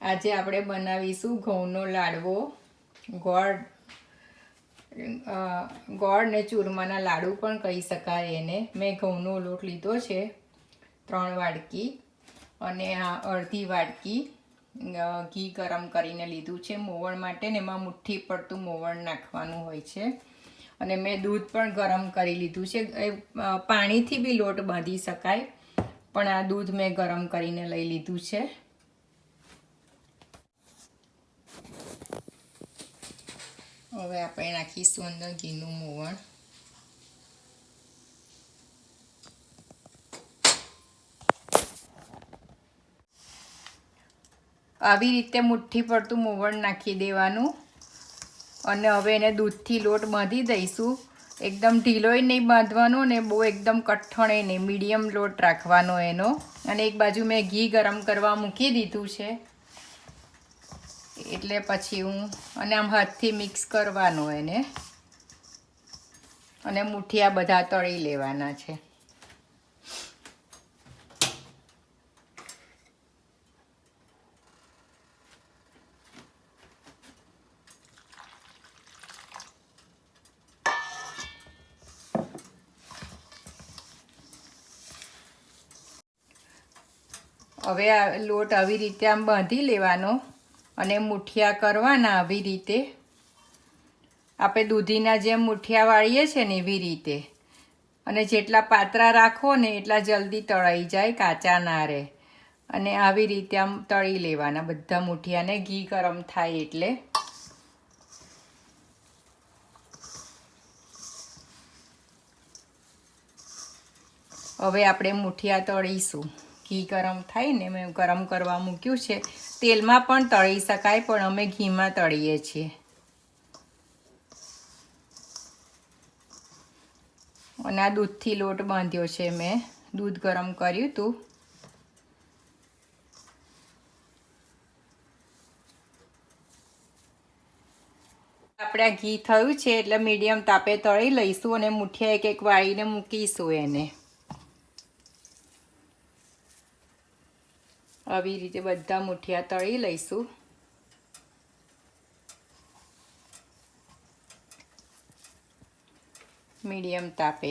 આજે આપણે બનાવીશું ઘઉંનો લાડવો. ગોળ ગોળ ને ચૂરમાના લાડુ પણ કહી શકાય એને. મેં ઘઉંનો લોટ લીધો છે, ત્રણ વાડકી અને આ અડધી વાડકી ઘી ગરમ કરીને લીધું છે. મોવણ માટે ને એમાં મુઠ્ઠી પડતું મોવણ નાખવાનું હોય છે. અને મેં દૂધ પણ ગરમ કરી લીધું છે. એ પાણીથી બી લોટ બાંધી શકાય. પણ આ દૂધ મેં ગરમ કરીને લઈ લીધું છે. હવે આપણે નાખીશું અંદર ઘીનું મોવણ. આવી રીતે મુઠ્ઠી પડતું મોવણ નાખી દેવાનું. અને હવે એને દૂધથી લોટ બાંધી દઈશું. એકદમ ઢીલોય નહીં બાંધવાનો ને બહુ એકદમ કઠણ નહીં. મીડિયમ લોટ રાખવાનો એનો. અને એક બાજુ મેં ઘી ગરમ કરવા મૂકી દીધું છે. એટલે પછી હું અને આમ હાથથી મિક્સ કરવાનો એને. અને મુઠિયા બધા તળી લેવાના છે. હવે આ લોટ આવી રીતે આમ બાંધી લેવાનો. અને મુઠિયા કરવાના આવી રીતે. આપણે દૂધીના જેમ મુઠિયા વાળીએ છીએ ને એવી રીતે. અને જેટલા પાતરા રાખો ને એટલા જલ્દી તળાઈ જાય, કાચા ના રહે. અને આવી રીતે આમ તળી લેવાના બધા મુઠિયાને. ઘી ગરમ થાય એટલે. હવે આપણે મુઠિયા તળીશું. ઘી ગરમ થાય ને મેં ગરમ કરવા મૂક્યું છે. તેલમાં પણ તળી શકાય, પણ અમે ઘીમાં તળીએ છીએ. અને આ દૂધથી લોટ બાંધ્યો છે મેં. દૂધ ગરમ કર્યું હતું. આપણે ઘી થયું છે એટલે મીડિયમ તાપે તળી લઈશું અને મુઠિયા એક એક વાળીને મૂકીશું એને. આવી રીતે બધા મુઠિયા તળી લઈશું. મીડિયમ તાપે.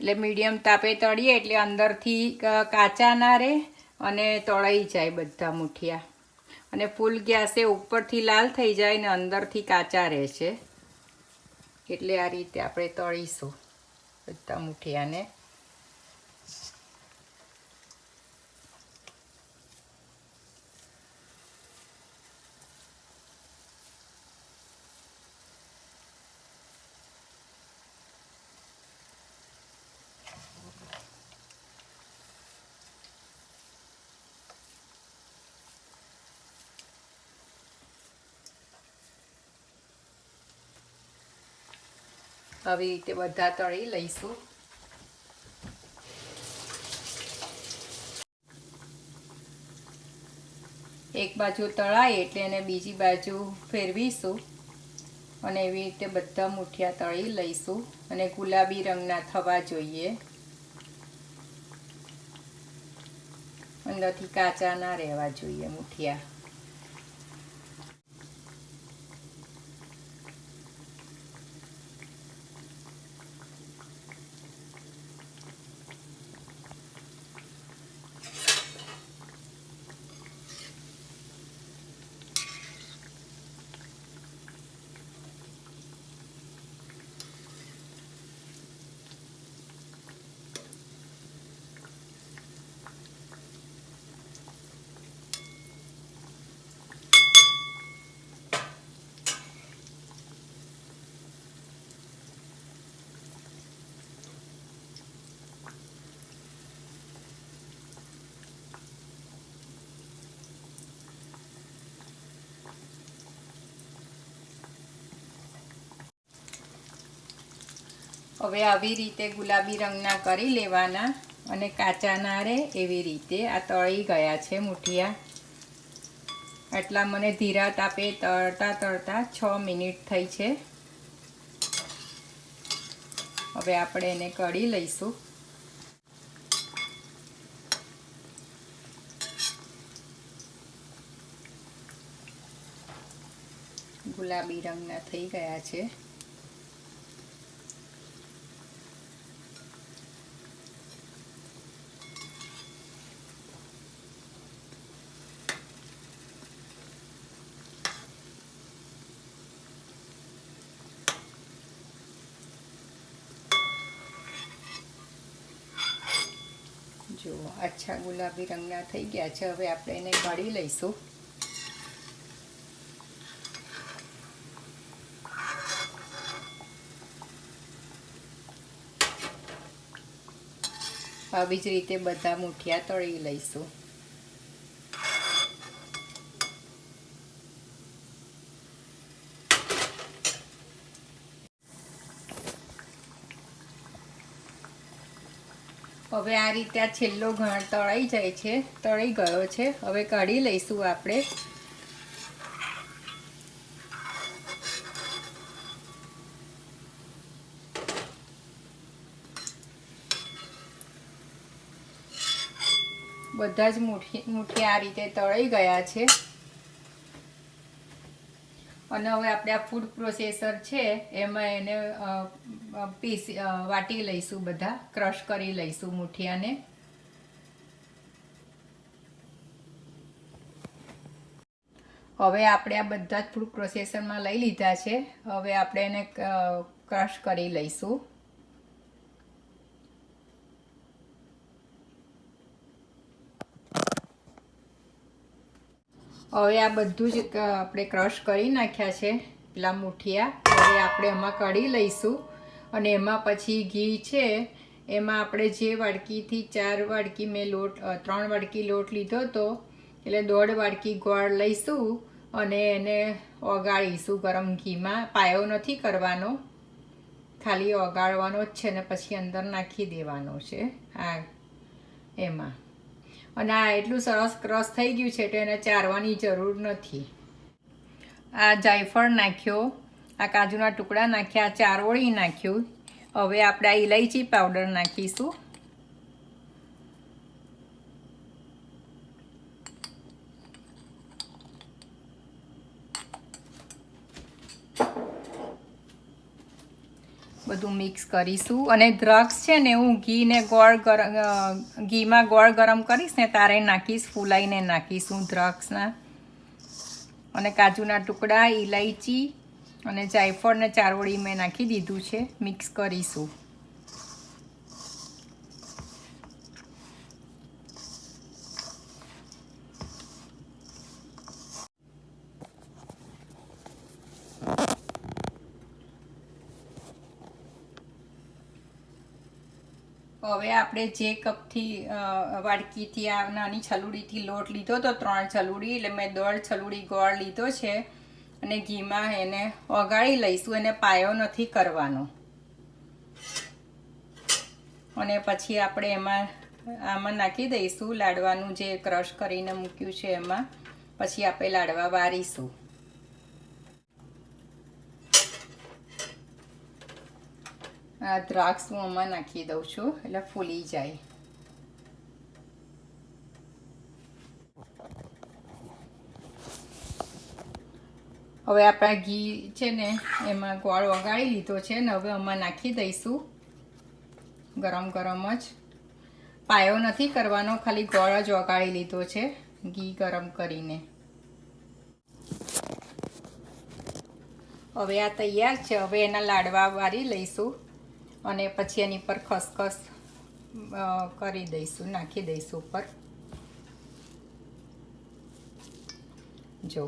એટલે મીડિયમ તાપે તળીએ એટલે અંદરથી કાચા ના રહે અને તળાઈ જાય બધા મુઠિયા. અને ફૂલ ગેસે ઉપરથી લાલ થઈ જાય ને અંદરથી કાચા રહે છે. એટલે આ રીતે આપણે તળીશું બધા મુઠિયાને. આવી રીતે બધા તળી લઈશું. એક બાજુ તળાય એટલે એને બીજી બાજુ ફેરવીશું અને એવી રીતે બધા મુઠિયા તળી લઈશું અને ગુલાબી રંગના થવા જોઈએ. અંદરથી કાચા ના રહેવા જોઈએ મુઠિયા. હવે આવી રીતે ગુલાબી રંગના કરી લેવાના અને કાચા ના રહે એવી રીતે આ તળી ગયા છે મુઠિયા. આટલા મને ધીરા તાપે તળતા તળતા છ મિનિટ થઈ છે. હવે આપણે એને કઢી લઈશું. ગુલાબી રંગના થઈ ગયા છે. જુઓ અચ્છા ગુલાબી રંગના થઈ ગયા છે. હવે આપણે એને ભળી લઈશું. આવી જ રીતે બધા મુઠિયા તળી લઈશું. હવે આ રીતે આ છેલ્લો ઘણ તળાઈ જાય છે તળાઈ ગયો છે. હવે કાઢી લઈશું આપણે. બધા જ મુઠી મુઠી આ રીતે તળાઈ ગયા છે. અને હવે આપણે આ ફૂડ પ્રોસેસર છે, એમાં એને પીસ વાટી લઈશું બધા ક્રશ કરી લઈશું મુઠિયાને. હવે આપણે આ બધા જ ફૂડ પ્રોસેસરમાં લઈ લીધા છે. હવે આપણે એને ક્રશ કરી લઈશું. હવે આ બધું જ આપણે ક્રશ કરી નાખ્યા છે, પેલા મુઠિયા. હવે આપણે એમાં કાઢી લઈશું. અને એમાં પછી ઘી છે. એમાં આપણે જે વાડકીથી ચાર વાડકી મેં લોટ ત્રણ વાડકી લોટ લીધો હતો, એટલે દોઢ વાડકી ગોળ લઈશું અને એને ઓગાળીશું ગરમ ઘીમાં. પાયો નથી કરવાનો. ખાલી ઓગાળવાનો જ છે ને પછી અંદર નાખી દેવાનો છે આ એમાં. અને આ એટલું સરસ ક્રસ થઈ ગયું છે તો એને ચારવાની જરૂર નથી. આ જાયફળ નાખ્યો, આ કાજુના ટુકડા નાખ્યા ચારોળી નાખ્યું. હવે આપણે આ ઇલાયચી પાવડર નાખીશું. બધું મિક્સ કરીશું. અને દ્રાક્ષ છે ને હું ઘી ને ગોળ ઘીમાં ગોળ ગરમ કરીશ ને તારે નાખીશ, ફૂલાઈને નાખીશું દ્રાક્ષના અને કાજુના ટુકડા ઇલાયચી અને જાયફળ ને ચારોળી મેં નાખી દીધું છે મિક્સ કરીશું. હવે આપણે જે કપથી વાડકીથી આ નાની છલુડીથી લોટ લીધો તો ત્રણ છલુડી, એટલે મેં દોઢ છલુડી ગોળ લીધો છે અને ઘીમાં એને ઓગાળી લઈશું, એને પાયો નથી કરવાનો. અને પછી આપણે એમાં, આમાં નાખી દઈશું, લાડવાનું જે ક્રશ કરીને મૂક્યું છે એમાં, પછી આપણે લાડવા વારીશું. આ દ્રાક્ષ હું આમાં નાખી દઉં છું, એટલે ફૂલી જાય. હવે આપણા ઘી છે ને, એમાં ગોળ વગાડી લીધો છે ને, હવે આમાં નાખી દઈશું. ગરમ ગરમ જ. પાયો નથી કરવાનો, ખાલી ગોળ જ વગાડી લીધો છે, ઘી ગરમ કરીને. હવે આ તૈયાર છે, હવે એના લાડવા વારી લઈશું. અને પછી એની પર ખસખસ કરી દઈશું, નાખી દઈશું ઉપર. જો,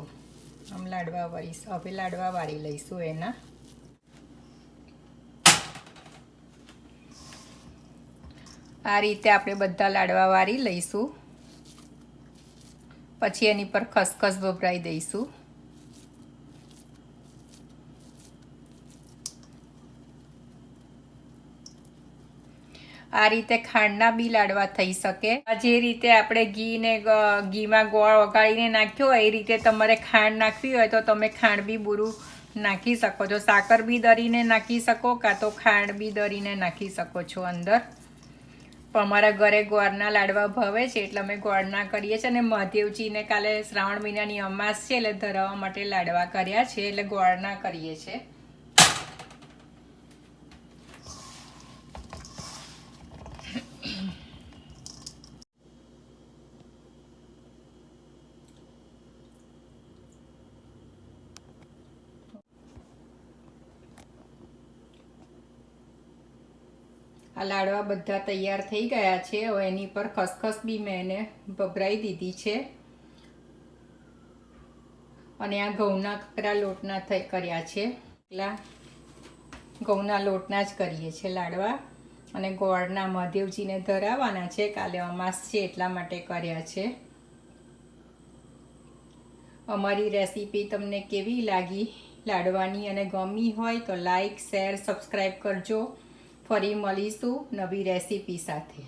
આમ લાડવા વાળીશું હવે લાડવા વાળી લઈશું એના. આ રીતે આપણે બધા લાડવા વાળી લઈશું. પછી એની પર ખસખસ ભભરાઈ દઈશું. આ રીતે ખાંડના બી લાડવા થઈ શકે. જે રીતે આપણે ઘીને ઘીમાં ગોળ ઓગાળીને નાખ્યો હોય, એ રીતે તમારે ખાંડ નાખવી હોય તો તમે ખાંડ બી બુરું નાખી શકો છો. સાકર બી દરીને નાખી શકો, કાં તો ખાંડ બી દરીને નાખી શકો છો અંદર. પણ અમારા ઘરે ગોળના લાડવા ભાવે છે, એટલે અમે ગોળના કરીએ છીએ. અને મહાદેવજીને કાલે શ્રાવણ મહિનાની અમાસ છે, એટલે ધરાવવા માટે લાડવા કર્યા છે, એટલે ગોળના કરીએ છીએ. આ લાડવા બધા તૈયાર થઈ ગયા છે. હવે એની પર ખસખસ બી મેં એને ભભરાઈ દીધી છે. અને આ ઘઉંના કકરા લોટના થઈ કર્યા છે. એટલા ઘઉંના લોટના જ કરીએ છીએ લાડવા. અને ગોળના મહાદેવજીને ધરાવવાના છે. કાલે અમાસ છે એટલા માટે કર્યા છે. અમારી રેસીપી તમને કેવી લાગી? લાડવાની અને ગમી હોય તો લાઈક, શેર, સબસ્ક્રાઈબ કરજો. ફરી મળીશું નવી રેસીપી સાથે.